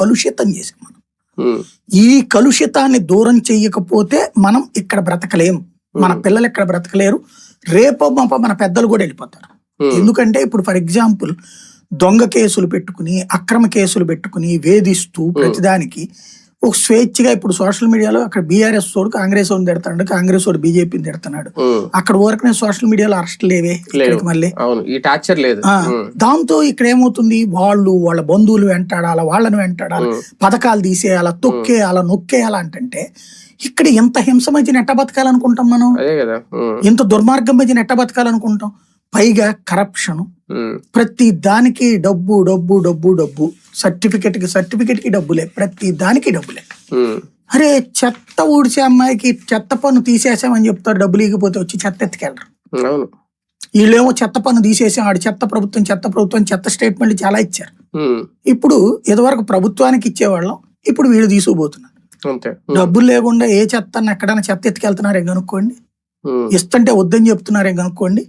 కలుషితం చేసాం మనం ఈ కలుషితాన్ని దూరం చెయ్యకపోతే మనం ఇక్కడ బ్రతకలేం. మన పిల్లలు ఇక్కడ బ్రతకలేరు. రేపో మాపో మన పెద్దలు కూడా వెళ్ళిపోతారు. ఎందుకంటే ఇప్పుడు ఫర్ ఎగ్జాంపుల్ దొంగ కేసులు పెట్టుకుని అక్రమ కేసులు పెట్టుకుని వేధిస్తూ ప్రతిదానికి ఒక స్వేచ్ఛగా ఇప్పుడు సోషల్ మీడియాలో అక్కడ బీఆర్ఎస్ వాడు కాంగ్రెస్ వాడిని తిడుతున్నాడు కాంగ్రెస్ వాడు బీజేపీని తిడుతున్నాడు. అక్కడ వరకు సోషల్ మీడియాలో అరెస్ట్ లేవే మళ్ళీ. లేదు. దాంతో ఇక్కడ ఏమవుతుంది? వాళ్ళు వాళ్ళ బంధువులు వెంటాడాల వాళ్ళని వెంటాడాల. పథకాలు తీసేయాలా తొక్కేయాలా నొక్కేయాలా అంటే ఇక్కడ ఎంత హింస మధ్య నెట్ట బతకాలనుకుంటాం మనం? ఎంత దుర్మార్గం మధ్య నెట్ట బతకాలనుకుంటాం? పైగా కరప్షన్. ప్రతి దానికి డబ్బు డబ్బు డబ్బు డబ్బు. సర్టిఫికెట్కి సర్టిఫికెట్కి డబ్బులే ప్రతి దానికి డబ్బులే. అరే చెత్త ఊడిసే అమ్మాయికి చెత్త పన్ను తీసేసామని చెప్తారు డబ్బులు ఇకపోతే వచ్చి చెత్త ఎత్తుకెళ్ళరు. వీళ్ళేమో చెత్త పన్ను తీసేసాం ఆడు చెత్త ప్రభుత్వం చెత్త ప్రభుత్వం చెత్త స్టేట్మెంట్లు చాలా ఇచ్చారు. ఇప్పుడు ఇదివరకు ప్రభుత్వానికి ఇచ్చేవాళ్ళం ఇప్పుడు వీళ్ళు తీసుకుపోతున్నారు. డబ్బులు లేకుండా ఏ చెత్త ఎక్కడైనా చెత్త ఎత్తుకెళ్తున్నారే కనుక్కోండి? ఇస్తుంటే వద్దని చెప్తున్నారే కనుక్కోండి?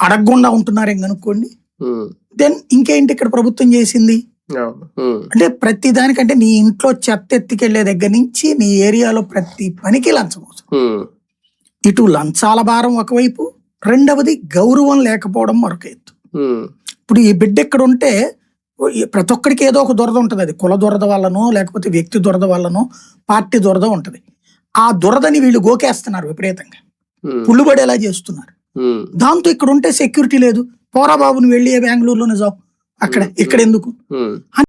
అడగకుండా ఉంటున్నారే కనుక్కోండి? దెన్ ఇంకేంటి ఇక్కడ ప్రభుత్వం చేసింది? అంటే ప్రతి దానికంటే నీ ఇంట్లో చెత్త ఎత్తుకెళ్ళే దగ్గర నుంచి నీ ఏరియాలో ప్రతి పనికి లంచం అవసరం. ఇటు లంచాల భారం ఒకవైపు రెండవది గౌరవం లేకపోవడం మరొక ఎత్తు. ఇప్పుడు ఈ బిడ్డ ఇక్కడ ఉంటే ప్రతి ఒక్కడికి ఏదో ఒక దురద ఉంటుంది. అది కుల దురద వల్లనో లేకపోతే వ్యక్తి దురద వల్లనో పార్టీ దురద ఉంటది. ఆ దురదని వీళ్ళు గోకేస్తున్నారు విపరీతంగా. పుల్లుబడేలా చేస్తున్నారు? దాంతో ఇక్కడ ఉంటే సెక్యూరిటీ లేదు. పోరా బాబుని వెళ్ళి బెంగళూరులోనే జాబ్ అక్కడ ఇక్కడ ఎందుకు.